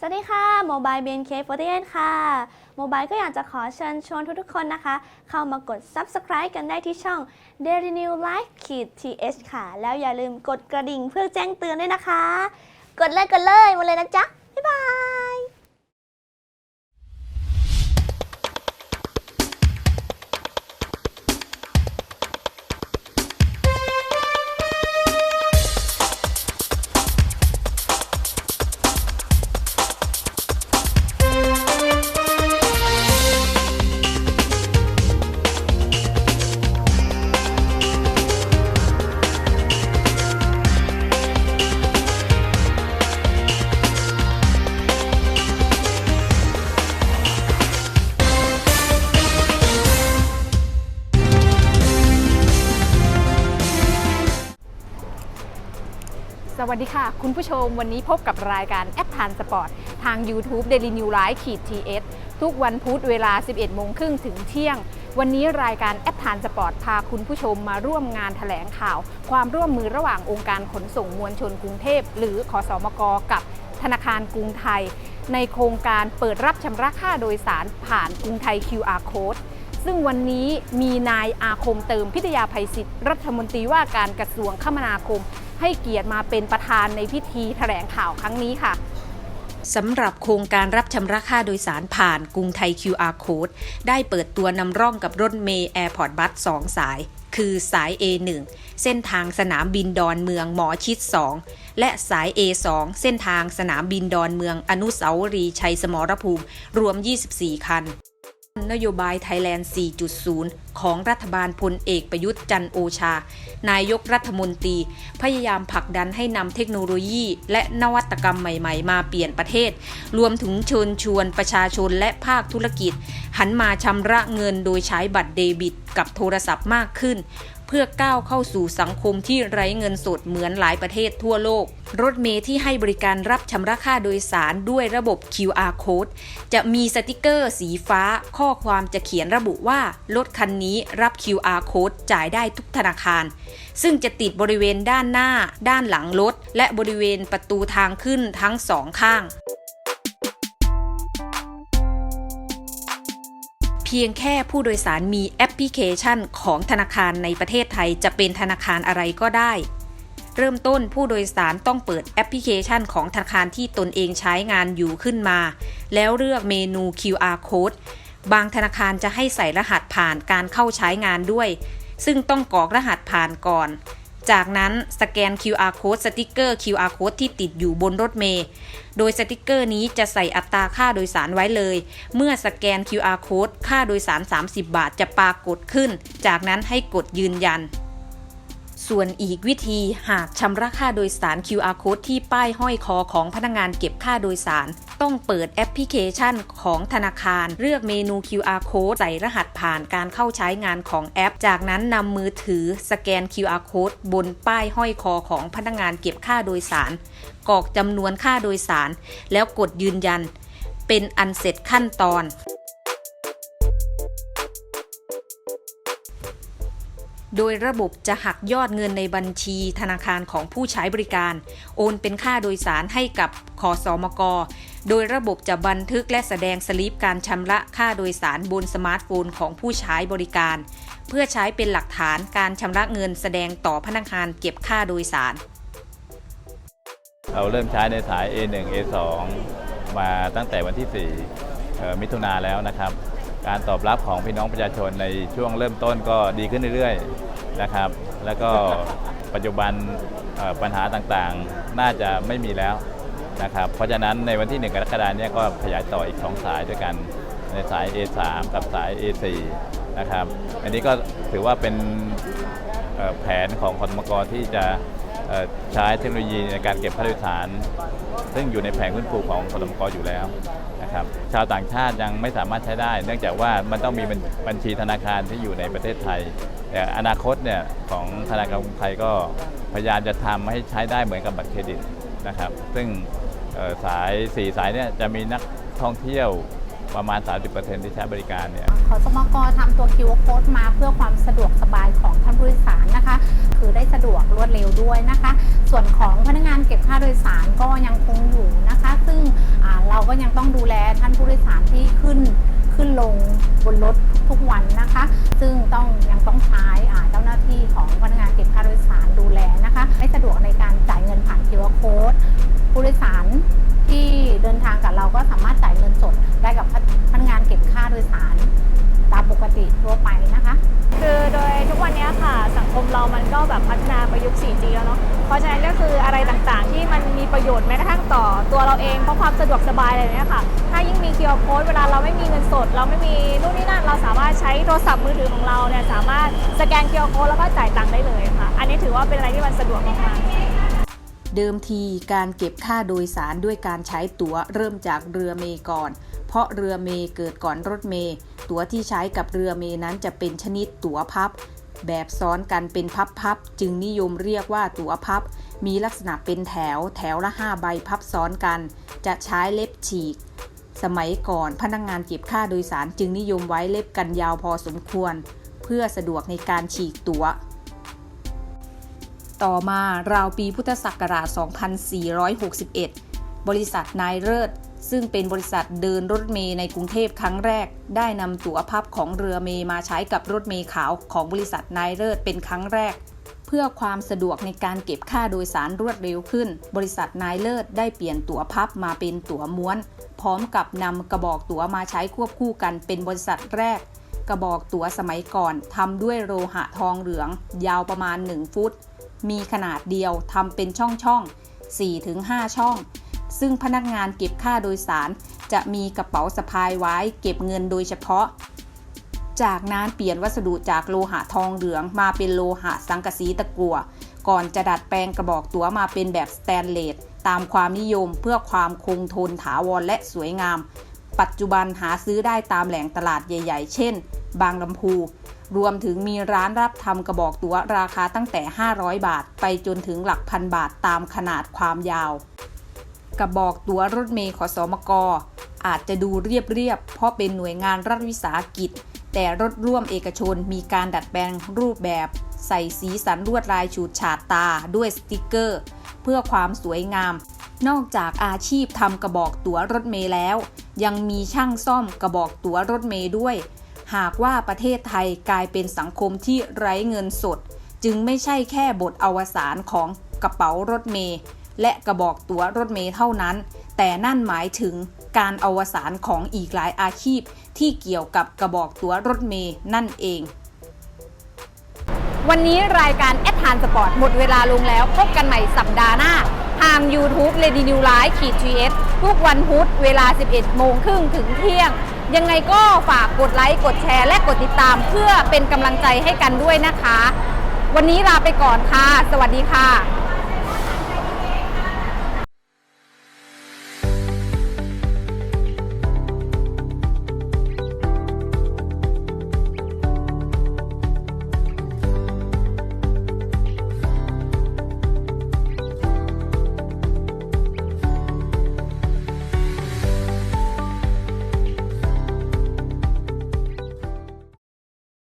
สวัสดีค่ะโมบาย BNK48 ค่ะโมบายก็อยากจะขอเชิญชวนทุกๆคนนะคะ เข้ามากด Subscribe กันได้ที่ช่อง Daily New Life ขีด th ค่ะ แล้วอย่าลืมกดกระดิ่งเพื่อแจ้งเตือนด้วยนะคะ กดเลยกดเลยหมดเลยนะจ๊ะ บ๊ายบาย วัสดีค่ะ คุณผู้ชมวันนี้พบกับรายการแอปทานสปอร์ต ทาง YouTube Daily New Life ขีด TS ทุกวันพุธเวลา 11 โมงครึ่งถึงเที่ยง วันนี้รายการแอปทานสปอร์ต พาคุณผู้ชมมาร่วมงานแถลงข่าว ความร่วมมือระหว่างองค์การขนส่งมวลชนกรุงเทพ หรือขอสอมกกับธนาคารกรุงไทย ในโครงการเปิดรับชำระค่าโดยสารผ่านกรุงไทย QR Code ซึ่งวันนี้มีนายอาคมเติมพิทยาภัยศิษย์รัฐมนตรีว่าการกระทรวงคมนาคม ให้เกียรติมาเป็นประธานในพิธีแถลงข่าวครั้งนี้ค่ะสำหรับโครงการรับชำระค่าโดยสารผ่านกรุงไทย QR Code ได้เปิดตัวนำร่องกับรถเมย์แอร์พอร์ตบัส2สาย คือสาย A1 เส้นทางสนามบินดอนเมืองหมอชิด 2 และสาย A2 เส้นทางสนามบินดอนเมืองอนุสาวรีย์ชัยสมรภูมิ รวม 24 คัน นโยบายไทยแลนด์ 4.0 ของรัฐบาลพลเอกประยุทธ์จันโอชา นายกรัฐมนตรี พยายามผลักดันให้นำเทคโนโลยี และนวัตกรรมใหม่ๆ มาเปลี่ยนประเทศ รวมถึงเชิญชวนประชาชนและภาคธุรกิจ หันมาชำระเงินโดยใช้บัตรเดบิตกับโทรศัพท์มากขึ้น เพื่อก้าวเข้าสู่สังคมที่ไร้เงินสดเหมือนหลายประเทศทั่วโลก รถเมล์ที่ให้บริการรับชำระค่าโดยสารด้วยระบบ QR code จะมีสติกเกอร์สีฟ้า ข้อความจะเขียนระบุว่า รถคันนี้รับ QR code จ่ายได้ทุกธนาคาร ซึ่งจะติดบริเวณด้านหน้า ด้านหลังรถ และบริเวณประตูทางขึ้นทั้งสองข้าง เพียงแค่ผู้โดยสารมีแอปพลิเคชันของธนาคารในประเทศไทยจะเป็นธนาคารอะไรก็ได้ เริ่มต้นผู้โดยสารต้องเปิดแอปพลิเคชันของธนาคารที่ตนเองใช้งานอยู่ขึ้นมา แล้วเลือกเมนู QR code บางธนาคารจะให้ใส่รหัสผ่านการเข้าใช้งานด้วย ซึ่งต้องกรอกรหัสผ่านก่อน จากนั้นสแกน QR code สติกเกอร์ QR code ที่ติดอยู่บนรถเมล์โดยสติกเกอร์นี้จะใส่อัตราค่าโดยสารไว้เลย เมื่อสแกน QR code ค่าโดยสาร 30 บาทจะปรากฏขึ้น จากนั้นให้กดยืนยัน ส่วนอีกวิธีหากชำระค่าโดยสาร QR code ที่ป้ายห้อยคอของพนักงานเก็บค่าโดยสาร ต้องเปิดแอปพลิเคชันของธนาคาร เลือกเมนู QR code ใส่รหัสผ่านการเข้าใช้งานของแอป จากนั้นนำมือถือสแกน QR code บนป้ายห้อยคอของพนักงานเก็บค่าโดยสาร กรอกจำนวนค่าโดยสาร แล้วกดยืนยัน เป็นอันเสร็จขั้นตอน โดยระบบจะหักยอดเงินในบัญชีธนาคารของผู้ใช้บริการ โอนเป็นค่าโดยสารให้กับขอสอมก โดยระบบจะบันทึกและแสดงสลิปการชำระค่าโดยสารบนสมาร์ทโฟนของผู้ใช้บริการ เพื่อใช้เป็นหลักฐานการชำระเงินแสดงต่อพนักงานเก็บค่าโดยสาร เราเริ่มใช้ในสาย A1 A2 มาตั้งแต่วันที่ 4 มิถุนาแล้วนะครับ การตอบรับของพี่น้องประชาชนในช่วงเริ่มต้นก็ดีขึ้นเรื่อยๆนะครับ แล้วก็ปัจจุบันปัญหาต่างๆน่าจะไม่มีแล้วนะครับ เพราะฉะนั้นในวันที่ 1 กรกฎาคมนี้ก็ขยายต่ออีก 2 สายด้วยกัน ในสาย A3 กับสาย A4 นะครับ อันนี้ก็ถือว่าเป็นแผนของคอสมกที่จะใช้เทคโนโลยีในการเก็บค่าโดยสาร ซึ่งอยู่ในแผนฟื้นฟูของคอสมกอยู่แล้ว นะครับชาวต่างชาติยังไม่สามารถใช้ได้ เนื่องจากว่ามันต้องมีบัญชีธนาคารที่อยู่ในประเทศไทย แต่อนาคตเนี่ยของธนาคารกรุงไทยก็พยายามจะทำให้ใช้ได้เหมือนกับบัตรเครดิตนะครับ ซึ่งสายสี่สายเนี่ยจะมีนักท่องเที่ยว ประมาณ 30%ที่ใช้บริการเนี่ยขอสมกทำตัว QR Code มาเพื่อความสะดวกสบายของท่านผู้โดยสารนะคะ คือได้สะดวกรวดเร็วด้วยนะคะ ส่วนของพนักงานเก็บค่าโดยสารก็ยังคงอยู่นะคะ ซึ่งเราก็ยังต้องดูแลท่านผู้โดยสารที่ขึ้นขึ้นลงบนรถทุกวันนะคะ ซึ่งต้องยังต้องใช้เจ้าหน้าที่ของพนักงานเก็บค่าโดยสารดูแลนะคะ ไม่สะดวกในการจ่ายเงินผ่าน QR code ผู้โดยสาร ที่เดินทางกับเราก็สามารถจ่ายเงินสดได้กับพนักงานเก็บค่าโดยสารตามปกติทั่วไปนะคะ คือโดยทุกวันนี้ค่ะ สังคมเรามันก็แบบพัฒนาไปยุค 4G แล้วเนาะเพราะฉะนั้นก็คืออะไรต่างๆ ที่มันมีประโยชน์แม้กระทั่งต่อตัวเราเองเพราะความสะดวกสบายอะไรเนี้ยค่ะ ถ้ายิ่งมี QR code เวลาเราไม่มีเงินสด เราไม่มีนู่นนี่นั่นเราสามารถใช้โทรศัพท์มือถือของเราเนี่ยสามารถสแกน QR code แล้วก็จ่ายตังค์ได้เลยค่ะ อันนี้ถือว่าเป็นอะไรที่มันสะดวกมากๆ เดิมทีการเก็บค่าโดยสารด้วยการใช้ตั๋วเริ่มจากเรือเมย์ก่อน เพราะเรือเมย์เกิดก่อนรถเมย์ตั๋วที่ใช้กับเรือเมย์นั้นจะเป็นชนิดตั๋วพับ แบบซ้อนกันเป็นพับๆจึงนิยมเรียกว่าตั๋วพับ มีลักษณะเป็นแถวแถวละ5ใบพับซ้อนกัน จะใช้เล็บฉีก สมัยก่อนพนักงงานเก็บค่าโดยสารจึงนิยมไว้เล็บกันยาวพอสมควร เพื่อสะดวกในการฉีกตั๋ว ต่อมาราวปีพุทธศักราช 2461 บริษัทนายเลิศซึ่งเป็นบริษัทเดินรถเมย์ในกรุงเทพครั้งแรก ได้นำตั๋วพับของเรือเมย์มาใช้กับรถเมย์ขาวของบริษัทนายเลิศเป็นครั้งแรก เพื่อความสะดวกในการเก็บค่าโดยสารรวดเร็วขึ้น บริษัทนายเลิศได้เปลี่ยนตั๋วพับมาเป็นตั๋วม้วน พร้อมกับนำกระบอกตั๋วมาใช้ควบคู่กันเป็นบริษัทแรก กระบอกตั๋วสมัยก่อนทำด้วยโลหะทองเหลือง ยาวประมาณ 1 ฟุต มีขนาดเดียวทำเป็นช่องช่องๆ4-5ช่อง ซึ่งพนักงานเก็บค่าโดยสาร จะมีกระเป๋าสะพายไว้เก็บเงินโดยเฉพาะ จากนั้นเปลี่ยนวัสดุจากโลหะทองเหลืองมาเป็นโลหะสังกะสีตะกั่วก่อนจะดัดแปลงกระบอกตั๋วมาเป็นแบบสแตนเลสตามความนิยมเพื่อความคงทนถาวรและสวยงาม ปัจจุบันหาซื้อได้ตามแหล่งตลาดใหญ่ ๆ เช่น บางลำพู รวมถึงมีร้านรับทำกระบอกตั๋วราคาตั้งแต่ 500 บาท ไปจนถึงหลักพันบาทตามขนาดความยาว กระบอกตั๋วรถเมล์ขอสอมกอาจจะดูเรียบๆ เพราะเป็นหน่วยงานรัฐวิสาหกิจ แต่รถร่วมเอกชนมีการดัดแปลงรูปแบบ ใส่สีสันลวดลายฉูดฉาดตาด้วยสติกเกอร์ เพื่อความสวยงาม นอกจากอาชีพทำกระบอกตั๋วรถเมล์แล้ว ยังมีช่างซ่อมกระบอกตั๋วรถเมล์ด้วย หากว่าประเทศไทยกลายเป็นสังคมที่ไร้เงินสด จึงไม่ใช่แค่บทอวสานของกระเป๋ารถเมล์และกระบอกตั๋วรถเมล์เท่านั้น แต่นั่นหมายถึงการอวสานของอีกหลายอาชีพที่เกี่ยวกับกระบอกตั๋วรถเมล์นั่นเอง วันนี้รายการแอดทานสปอร์ตหมดเวลาลงแล้วพบกันใหม่สัปดาห์หน้าทาง YouTube r e d y New Life ขีด GS ทุกวันพุธเวลา 11 โมงครึ่งถึงเที่ยง ยังไงก็ฝากกดไลค์กดแชร์ และกดติดตามเพื่อเป็นกำลังใจให้กันด้วยนะคะ วันนี้ลาไปก่อนค่ะ สวัสดีค่ะ